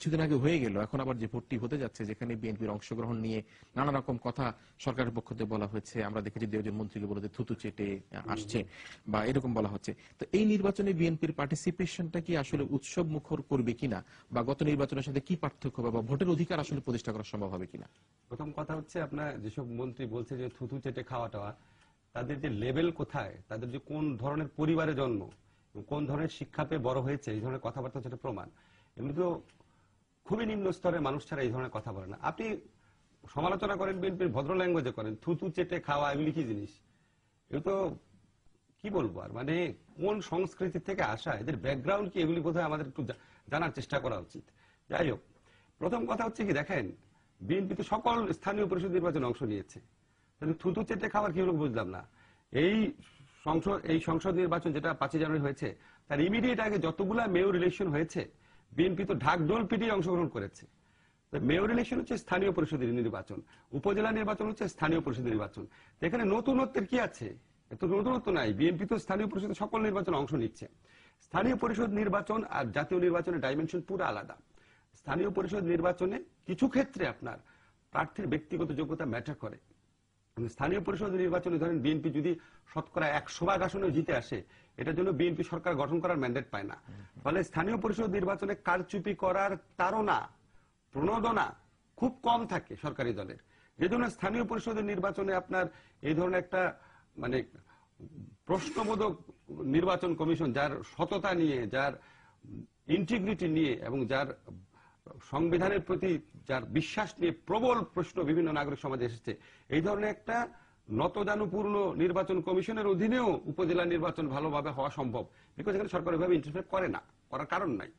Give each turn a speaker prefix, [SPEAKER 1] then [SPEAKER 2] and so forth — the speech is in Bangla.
[SPEAKER 1] কিছুদিন আগে হয়ে গেল, এখন আবার যে ভোটটি হতে যাচ্ছে, যেখানে বিএনপির অংশগ্রহণ নিয়ে নানা রকম কথা সরকারের পক্ষ থেকে বলা হয়েছে। আমরা দেখেছি দুজন মন্ত্রীকে বলে যে থুতু চেটে আসছে বা এরকম বলা হচ্ছে। তো এই নির্বাচনে বিএনপির পার্টিসিপেশনটা কি আসলে উৎসব মুখর করবে কিনা? বা গত নির্বাচনের সাথে কি পার্থক্য বা ভোটের অধিকার আসলে প্রতিষ্ঠা করা সম্ভব হবে কিনা?
[SPEAKER 2] প্রথম কথা হচ্ছে আপনার যেসব মন্ত্রী বলছে যে থুতু চেটে খাওয়া টাওয়া তাদের যে লেভেল কোথায়? তাদের যে কোন ধরনের পরিবারে জন্ম কোন ধরনের শিক্ষা পেয়ে বড় হয়েছে, এই ধরনের কথাবার্তা একটা প্রমাণ। এমনি তো খুবই নিম্ন স্তরের মানুষ ছাড়া এই ধরনের কথা বলে না। আপনি সমালোচনা করেন, বিএনপির ভদ্র ল্যাঙ্গুয়েজে করেন, থুতু, চেটে, খাওয়া, এগুলি কি জিনিস? এগুলো তো কি বলব আর? মানে কোন সংস্কৃতি থেকে আসা, এদের ব্যাকগ্রাউন্ড কি, এগুলি বোধহয় আমাদের একটু জানার চেষ্টা করা উচিত। যাই হোক, প্রথম কথা হচ্ছে কি, দেখেন, বিএনপি তো সকল স্থানীয় পরিষদ নির্বাচনে অংশ নিয়েছে। তাহলে থুতু, চেটে খাবার কি হলো বুঝলাম না। এই সংসদ এই সংসদ নির্বাচন যেটা পাঁচই জানুয়ারি হয়েছে, তার ইমিডিয়েট আগে যতগুলা মেয়র ইলেকশন হয়েছে বিএনপি তো ঢাকঢোল পিটিয়ে অংশগ্রহণ করেছে। মেয়র ইলেকশন হচ্ছে স্থানীয় পরিষদের নির্বাচন, উপজেলা নির্বাচন হচ্ছে স্থানীয় পরিষদের নির্বাচন। এখানে নতুনত্বের কি আছে? এত নতুনত্ব নাই। বিএনপি তো স্থানীয় পরিষদের সকল নির্বাচনে অংশ নিচ্ছে। স্থানীয় পরিষদ নির্বাচন আর জাতীয় নির্বাচনের ডাইমেনশন পুরো আলাদা। স্থানীয় পরিষদ নির্বাচনে কিছু ক্ষেত্রে আপনার প্রার্থীর ব্যক্তিগত যোগ্যতা ম্যাটার করে। স্থানীয় পরিষদ নির্বাচনে ধরেন বিএনপি যদি শতকরা একশো ভাগ আসনে জিতে আসে, এটার জন্য বিএনপি সরকার গঠন করার ম্যান্ডেট পায় না। ফলে স্থানীয় পরিষদ নির্বাচনে কারচুপি করার তারা প্রণোদনা খুব কম থাকে সরকারি দলের। যে জন্য স্থানীয় পরিষদের নির্বাচনে আপনার এই ধরনের একটা মানে প্রশ্নবোধক নির্বাচন কমিশন, যার সততা নিয়ে, যার ইন্টিগ্রিটি নিয়ে এবং যার সংবিধানের প্রতি যার বিশ্বাস নিয়ে প্রবল প্রশ্ন বিভিন্ন নাগরিক সমাজে এসেছে, এই ধরনের একটা নতদানুপূর্ণ নির্বাচন কমিশনের অধীনেও উপজেলা নির্বাচন ভালোভাবে হওয়া সম্ভব। বিকজ এখানে সরকার এভাবে ইন্টারফেয়ার করে না, করার কারণ নাই।